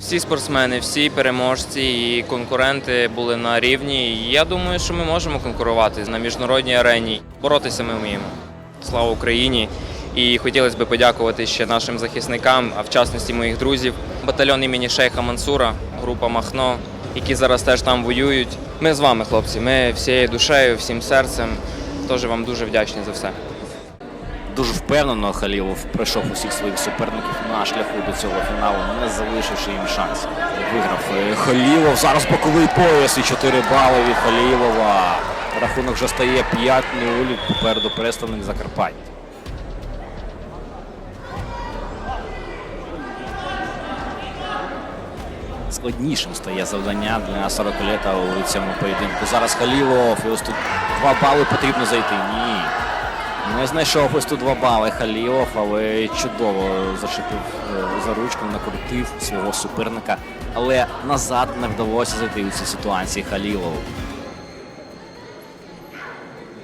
Всі спортсмени, всі переможці і конкуренти були на рівні. Я думаю, що ми можемо конкурувати на міжнародній арені. Боротися ми вміємо. Слава Україні! І хотілося б подякувати ще нашим захисникам, а в частності моїх друзів, батальйон імені Шейха Мансура, група Махно, які зараз теж там воюють. Ми з вами, хлопці. Ми всією душею, всім серцем. Теж вам дуже вдячні за все. Дуже впевнено Халілов пройшов усіх своїх суперників на шляху до цього фіналу, не залишивши їм шансів. Виграв е, Халілов. Зараз боковий пояс і 4 бали від Халілова. Рахунок вже стає 5-0. Попереду представник Закарпаття. Складнішим стає завдання для 40-літа у цьому поєдинку. Зараз Халілов. І ось тут 2 бали потрібно зайти. Ні. Не знайшов ось тут два бали Халілов, але чудово зачепив е, за ручку, накрутив свого суперника. Але назад не вдалося зайти у цій ситуації Халілову.